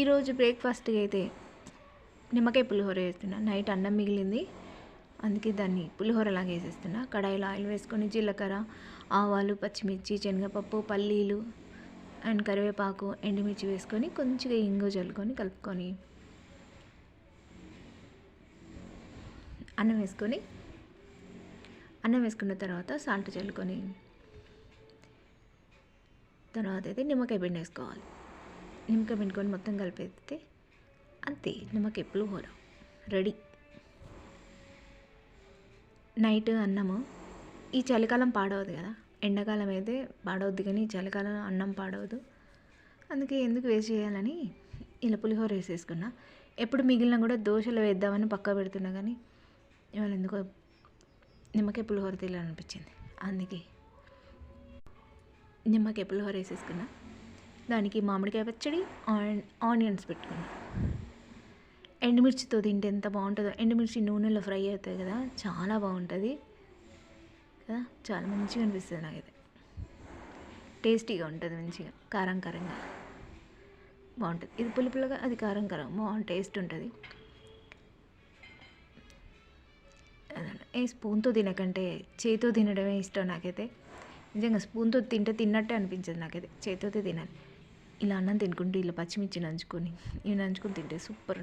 ఈరోజు బ్రేక్ఫాస్ట్కి అయితే నిమ్మకాయ పులిహోర వేస్తున్నా నైట్ అన్నం మిగిలింది. అందుకే దాన్ని పులిహోర లాగా వేసేస్తున్నా. కడాయిలో ఆయిల్ వేసుకొని జీలకర్ర ఆవాలు పచ్చిమిర్చి శనగపప్పు పల్లీలు అండ్ కరివేపాకు ఎండుమిర్చి వేసుకొని కొంచెంగా ఇంగు చల్లుకొని కలుపుకొని అన్నం వేసుకొని అన్నం వేసుకున్న తర్వాత సాల్ట్ చల్లుకొని తర్వాత అయితే నిమ్మకాయ పిండి వేసుకోవాలి నిమ్మకాయ పిండుకొని మొత్తం కలిపేస్తే అంతే నిమ్మకాయ పులిహోర రెడీ. నైట్ అన్నము. ఈ చలికాలం పాడవద్దు కదా. ఎండాకాలం అయితే పాడవద్దు కానీ చలికాలం అన్నం పాడవద్దు అందుకే ఎందుకు వేస్ట్ చేయాలని ఇలా పులిహోర వేసేసుకున్నా. ఎప్పుడు మిగిలిన కూడా దోశలు వేద్దామని పక్క పెడుతున్నా కానీ ఇవాళ ఎందుకో నిమ్మకాయ పులిహోర తినాలనిపించింది. అందుకే నిమ్మకాయ పులిహోర వేసేసుకున్నా. దానికి మామిడికాయ పచ్చడి ఆనియన్స్ పెట్టుకున్నా ఎండుమిర్చితో తింటే ఎంత బాగుంటుందో. ఎండుమిర్చి నూనెలో ఫ్రై అవుతుంది కదా చాలా బాగుంటుంది. కదా చాలా మంచిగా అనిపిస్తుంది నాకైతే. టేస్టీగా ఉంటుంది మంచిగా కారం కారంగా. బాగుంటుంది. ఇది పుల్ల పుల్లగా అది కారం కారం బాగుంటుంది టేస్ట్ ఉంటుంది. ఏ స్పూన్తో తినకంటే చేతితో తినడమే ఇష్టం నాకైతే. నిజంగా స్పూన్తో తింటే తిన్నట్టే అనిపించదు నాకైతే. చేతితో తినాలి. ఇలా అన్నం తినుకుంటూ ఇలా పచ్చిమిర్చి నంచుకొని ఇవి నంచుకొని తింటే సూపర్